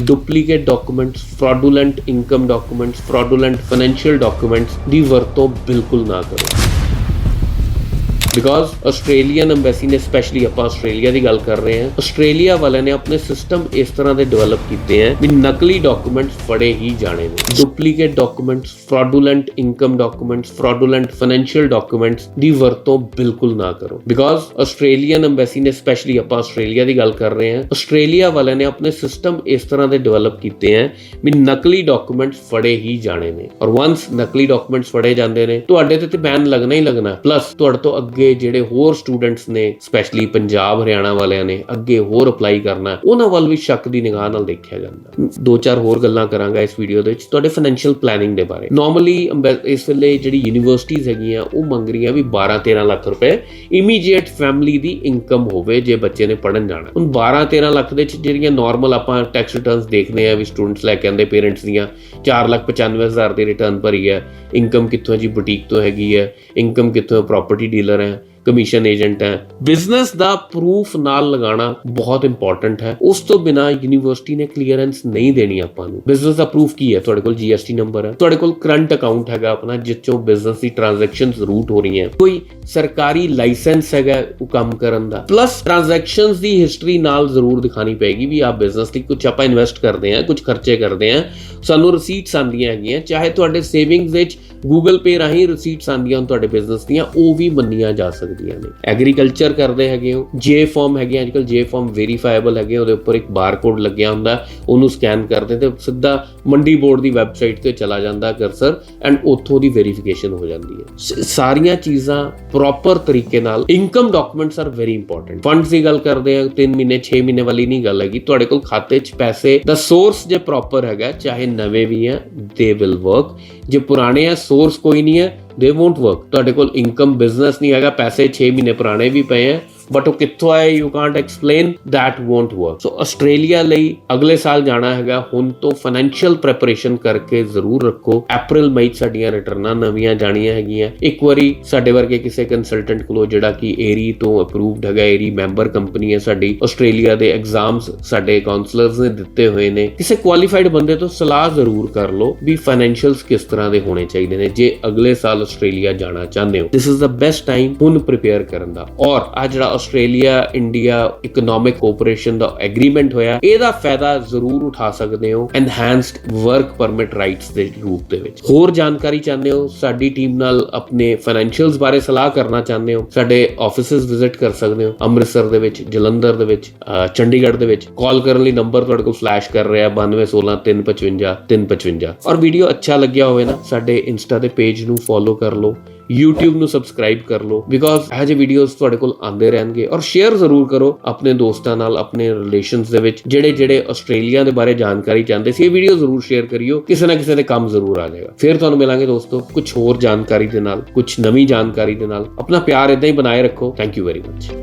Duplicate documents fraudulent income documents fraudulent financial documents ਦੀ ਵਰਤੋਂ ਬਿਲਕੁਲ ਨਾ ਕਰੋ। ਬਿਕੋਜ਼ ਆਸਟ੍ਰੇਲੀਅਨ ਐਮਬੈਸੀ ਨੇ ਸਪੈਸ਼ਲੀ ਆਪਾਂ ਆਸਟ੍ਰੇਲੀਆ ਦੀ ਗੱਲ ਕਰ ਰਹੇ ਹਾਂ। ਆਸਟ੍ਰੇਲੀਆ ਵਾਲਿਆਂ ਨੇ ਆਪਣੇ ਸਿਸਟਮ ਇਸ ਤਰ੍ਹਾਂ ਦੇ ਡਿਵੈਲਪ ਕੀਤੇ ਹਨ ਵੀ ਨਕਲੀ ਡਾਕੂਮੈਂਟਸ ਫੜੇ ਹੀ ਜਾਣੇ ਨੇ। Duplicate documents fraudulent income documents fraudulent financial documents ਦੀ ਵਰਤੋਂ ਬਿਲਕੁਲ ਨਾ ਕਰੋ। ਬਿਕੋਜ਼ ਆਸਟ੍ਰੇਲੀਅਨ ਐਮਬੈਸੀ ਨੇ ਸਪੈਸ਼ਲੀ ਆਪਾਂ ਆਸਟ੍ਰੇਲੀਆ ਦੀ ਗੱਲ ਕਰ ਰਹੇ ਹਾਂ। ਆਸਟ੍ਰੇਲੀਆ ਵਾਲਿਆਂ ਨੇ ਆਪਣੇ ਸਿਸਟਮ ਇਸ ਤਰ੍ਹਾਂ ਦੇ ਡਿਵੈਲਪ ਕੀਤੇ ਹੈ ਵੀ ਨਕਲੀ ਡਾਕੂਮੈਂਟਸ ਫੜੇ ਹੀ ਜਾਣੇ ਨੇ। ਔਰ ਵਾਂਸ ਨਕਲੀ ਡਾਕੂਮੈਂਟਸ ਫੜੇ ਜਾਂਦੇ ਨੇ, ਤੁਹਾਡੇ ਤੇ ਤੇ ਬੈਨ ਲੱਗਣਾ ਹੀ ਲੱਗਣਾ। ਪਲੱਸ ਤੁਹਾਡੇ ਤੋਂ ਅੱਗੇ ਜਿਹੜੇ ਹੋਰ ਸਟੂਡੈਂਟਸ ਨੇ ਸਪੈਸ਼ਲੀ ਪੰਜਾਬ, ਹਰਿਆਣਾ ਵਾਲਿਆਂ ਨੇ ਅੱਗੇ ਹੋਰ ਅਪਲਾਈ ਕਰਨਾ, ਉਹਨਾਂ ਵੱਲ ਵੀ ਸ਼ੱਕ ਦੀ ਨਿਗਾਹ ਨਾਲ ਦੇਖਿਆ ਜਾਂਦਾ। ਦੋ ਚਾਰ ਹੋਰ ਗੱਲਾਂ ਕਰਾਂਗਾ ਇਸ ਵੀਡੀਓ ਦੇ ਵਿੱਚ, ਤੁਹਾਡੇ ਫਾਈਨੈਂਸ਼ੀਅਲ ਪਲੈਨਿੰਗ ਦੇ ਬਾਰੇ। ਨਾਰਮਲੀ ਇਸ ਵੇਲੇ ਜਿਹੜੀ ਯੂਨੀਵਰਸਿਟੀਆਂ ਹੈਗੀਆਂ, ਉਹ ਮੰਗ ਰਹੀਆਂ ਵੀ 12 13 ਲੱਖ ਰੁਪਏ ਇਮੀਡੀਏਟ ਫੈਮਿਲੀ ਦੀ ਇਨਕਮ ਹੋਵੇ, ਜੇ ਬੱਚੇ ਨੇ ਪੜਨ ਜਾਣਾ। ਹੁਣ 12 13 ਲੱਖ ਦੇ ਵਿੱਚ ਜਿਹੜੀਆਂ ਨਾਰਮਲ ਆਪਾਂ ਟੈਕਸ ਰਿਟਰਨਸ ਦੇਖਦੇ ਆ ਵੀ ਸਟੂਡੈਂਟਸ ਲੈ ਕੇ ਆਉਂਦੇ ਪੇਰੈਂਟਸ ਦੀਆਂ 495000 ਦੀ ਰਿਟਰਨ ਭਰੀ ਹੈ। ਇਨਕਮ ਕਿੱਥੋਂ ਜੀ? ਬੁਟੀਕ ਤੋਂ ਹੈਗੀ ਹੈ। ਇਨਕਮ ਕਿੱਥੋਂ ਹੈ? ਪ੍ਰਾਪਰਟੀ ਡੀਲਰ ਹੈ। ਕਮਿਸ਼ਨ ਏਜੰਟ ਹੈ। ਬਿਜ਼ਨਸ ਦਾ ਪ੍ਰੂਫ ਨਾਲ ਲਗਾਉਣਾ ਬਹੁਤ ਇੰਪੋਰਟੈਂਟ ਹੈ। ਉਸ ਤੋਂ ਬਿਨਾ ਯੂਨੀਵਰਸਿਟੀ ਨੇ ਕਲੀਅਰੈਂਸ ਨਹੀਂ ਦੇਣੀ ਆਪਾਂ ਨੂੰ। ਬਿਜ਼ਨਸ ਦਾ ਪ੍ਰੂਫ ਕੀ ਹੈ? ਤੁਹਾਡੇ ਕੋਲ ਜੀਐਸਟੀ ਨੰਬਰ ਹੈ। ਤੁਹਾਡੇ ਕੋਲ ਕਰੰਟ ਅਕਾਊਂਟ ਹੈਗਾ ਆਪਣਾ ਜਿੱਚੋਂ ਬਿਜ਼ਨਸ ਦੀ ਟ੍ਰਾਂਜੈਕਸ਼ਨਸ ਰੂਟ ਹੋ ਰਹੀਆਂ। ਕੋਈ ਸਰਕਾਰੀ ਲਾਇਸੈਂਸ ਹੈਗਾ ਉਹ ਕੰਮ ਕਰਨ ਦਾ। ਪਲੱਸ ਟ੍ਰਾਂਜੈਕਸ਼ਨਸ ਦੀ ਹਿਸਟਰੀ ਨਾਲ ਜ਼ਰੂਰ ਦਿਖਾਣੀ ਪਏਗੀ ਵੀ ਆਪ ਬਿਜ਼ਨਸ ਲਈ ਕੁਝ ਆਪਾਂ ਇਨਵੈਸਟ ਕਰਦੇ ਹਾਂ ਕੁਝ ਖਰਚੇ ਕਰਦੇ ਹਾਂ। ਸਾਨੂੰ ਰਸੀਟਸ ਆਉਂਦੀਆਂ ਹੈਗੀਆਂ, ਚਾਹੇ ਤੁਹਾਡੇ ਸੇਵਿੰਗਸ ਵਿੱਚ ਗੂਗਲ ਪੇ ਰਾਹੀਂ ਰਸੀਟਸ ਆਉਂਦੀਆਂ ਹੋਣ ਤੁਹਾਡੇ ਬਿਜ਼ਨਸ ਦੀਆਂ, ਉਹ ਵੀ ਮੰਨੀਆਂ ਜਾ ਸਕਦੀਆਂ ਨੇ। ਐਗਰੀਕਲਚਰ ਕਰਦੇ ਹੈਗੇ ਹੋ ਜੇ ਫਾਰਮ ਹੈਗੇ ਅੱਜਕੱਲ ਜੇ ਫਾਰਮ ਵੈਰੀਫਾਈਬਲ ਹੈਗੇ ਉਹਦੇ ਉੱਪਰ ਇੱਕ ਬਾਰਕੋਡ ਲੱਗਿਆ ਹੁੰਦਾ, ਉਹਨੂੰ ਸਕੈਨ ਕਰਦੇ ਤੇ ਸਿੱਧਾ ਮੰਡੀ ਬੋਰਡ ਦੀ ਵੈਬਸਾਈਟ ਤੇ ਚਲਾ ਜਾਂਦਾ ਕਰਸਰ ਐਂਡ ਉੱਥੋਂ ਦੀ ਵੈਰੀਫਿਕੇਸ਼ਨ ਹੋ ਜਾਂਦੀ ਹੈ। ਸਾਰੀਆਂ ਚੀਜ਼ਾਂ ਪ੍ਰੋਪਰ ਤਰੀਕੇ ਨਾਲ income documents are very important funds ਦੀ ਗੱਲ ਕਰਦੇ ਆ 3 ਮਹੀਨੇ 6 ਮਹੀਨੇ ਵਾਲੀ ਨਹੀਂ ਗੱਲ ਹੈਗੀ, ਤੁਹਾਡੇ ਕੋਲ ਖਾਤੇ 'ਚ ਪੈਸੇ ਦਾ ਸੋਰਸ ਜੇ ਪ੍ਰੋਪਰ ਹੈਗਾ, ਚਾਹੇ ਨਵੇਂ ਵੀ ਆ ਦੇ ਵਿਲ ਵਰਕ ਜੇ ਪੁਰਾਣੇ ਆ ਸੋਰਸ ਕੋਈ ਨਹੀਂ ਹੈ ਦੇ ਵੋਂਟ ਵਰਕ ਤੁਹਾਡੇ ਕੋਲ ਇਨਕਮ ਬਿਜ਼ਨਸ ਨਹੀਂ ਹੈਗਾ, ਪੈਸੇ 6 ਮਹੀਨੇ ਪੁਰਾਣੇ ਵੀ ਪਏ ਆ ਬਟ ਉਹ ਕਿੱਥੋਂ ਆਏ you can't explain that won't work so Australia ਲਈ ਅਗਲੇ ਸਾਲ ਜਾਣਾ ਹੈਗਾ, ਹੁਣ ਤੋਂ ਫਾਈਨੈਂਸ਼ੀਅਲ ਪ੍ਰੈਪਰੇਸ਼ਨ ਕਰਕੇ ਜ਼ਰੂਰ ਰੱਖੋ। April ਮਈ ਸਾਡੀਆਂ ਰਿਟਰਨਾਂ ਨਵੀਆਂ ਜਾਣੀਆਂ ਹੈਗੀਆਂ। ਇੱਕ ਵਾਰੀ ਸਾਡੇ ਵਰਗੇ ਕਿਸੇ ਕੰਸਲਟੈਂਟ ਕੋਲੋਂ ਜਿਹੜਾ ਕਿ ਏਰੀ ਤੋਂ ਅਪਰੂਵਡ ਹੈਗਾ, ਏਰੀ ਮੈਂਬਰ ਕੰਪਨੀ ਹੈ ਸਾਡੀ ਆਸਟ੍ਰੇਲੀਆ ਦੇ ਐਗਜ਼ਾਮਸ ਸਾਡੇ ਕਾਉਂਸਲਰਸ ਨੇ ਦਿੱਤੇ ਹੋਏ ਨੇ। ਕਿਸੇ ਕੁਆਲੀਫਾਈਡ ਬੰਦੇ ਤੋਂ ਸਲਾਹ ਜ਼ਰੂਰ ਕਰ ਲਓ ਵੀ ਫਾਈਨੈਂਸ਼ੀਅਲਸ ਕਿਸ ਤਰ੍ਹਾਂ ਦੇ ਹੋਣੇ ਚਾਹੀਦੇ ਨੇ, ਜੇ ਅਗਲੇ ਸਾਲ ਆਸਟ੍ਰੇਲੀਆ ਜਾਣਾ ਚਾਹੁੰਦੇ ਹੋ। This is the best time ਹੁਣ ਪ੍ਰਿਪੇਅਰ ਕਰਨ ਦਾ। ਔਰ ਆ ਜਿਹੜਾ ਆਸਟ੍ਰੇਲੀਆ, ਇੰਡੀਆ ਇਕਨੋਮਿਕ ਕੋਆਪਰੇਸ਼ਨ ਦਾ ਐਗਰੀਮੈਂਟ ਹੋਇਆ। ਇਹਦਾ ਫਾਇਦਾ ਜ਼ਰੂਰ ਉਠਾ ਸਕਦੇ ਹੋ ਐਨਹਾਂਸਡ ਵਰਕ ਪਰਮਿਟ ਰਾਈਟਸ ਦੇ ਰੂਪ ਦੇ ਵਿੱਚ। ਹੋਰ ਜਾਣਕਾਰੀ ਚਾਹੁੰਦੇ ਹੋ? ਸਾਡੀ ਟੀਮ ਨਾਲ ਆਪਣੇ ਫਾਈਨੈਂਸ਼ੀਅਲਸ ਬਾਰੇ ਸਲਾਹ ਕਰਨਾ ਚਾਹੁੰਦੇ ਹੋ? ਸਾਡੇ ਆਫਿਸਿਸ ਵਿਜ਼ਿਟ ਕਰ ਸਕਦੇ ਹੋ? ਅੰਮ੍ਰਿਤਸਰ ਦੇ ਵਿੱਚ, ਜਲੰਧਰ ਦੇ ਵਿੱਚ ਚੰਡੀਗੜ੍ਹ ਦੇ ਵਿੱਚ। ਕਾਲ ਕਰਨ ਲਈ ਨੰਬਰ ਤੁਹਾਡੇ ਕੋਲ ਫਲੈਸ਼ ਕਰ ਰਿਹਾ 9216355355 355 ਔਰ ਵੀਡੀਓ ਅੱਛਾ ਲੱਗਿਆ ਹੋਵੇ ਨਾ, ਸਾਡੇ ਇੰਸਟਾ ਦੇ ਪੇਜ ਨੂੰ ਫੋਲੋ ਕਰ ਲਓ। YouTube ਨੂੰ ਸਬਸਕ੍ਰਾਈਬ ਕਰ ਲਓ ਬਿਕੋਜ਼ ਇਹ ਜਿਹੇ ਵੀਡੀਓਜ਼ ਤੁਹਾਡੇ ਕੋਲ ਆਉਂਦੇ ਰਹਿਣਗੇ ਔਰ ਸ਼ੇਅਰ ਜ਼ਰੂਰ ਕਰੋ ਆਪਣੇ ਦੋਸਤਾਂ ਨਾਲ, ਆਪਣੇ ਰਿਲੇਸ਼ਨਸ ਦੇ ਵਿੱਚ, ਜਿਹੜੇ ਜਿਹੜੇ ਆਸਟ੍ਰੇਲੀਆ ਦੇ ਬਾਰੇ ਜਾਣਕਾਰੀ ਚਾਹੁੰਦੇ ਸੀ, ਇਹ ਵੀਡੀਓ ਜ਼ਰੂਰ ਸ਼ੇਅਰ ਕਰਿਓ, ਕਿਸੇ ਨਾ ਕਿਸੇ ਦੇ ਕੰਮ ਜ਼ਰੂਰ ਆ ਜਾਏਗਾ। ਫਿਰ ਤੁਹਾਨੂੰ ਮਿਲਾਂਗੇ ਦੋਸਤੋ ਕੁਝ ਹੋਰ ਜਾਣਕਾਰੀ ਦੇ ਨਾਲ ਕੁਝ ਨਵੀਂ ਜਾਣਕਾਰੀ ਦੇ ਨਾਲ। ਆਪਣਾ ਪਿਆਰ ਇਦਾਂ ਹੀ ਬਣਾਏ ਰੱਖੋ। Thank you very much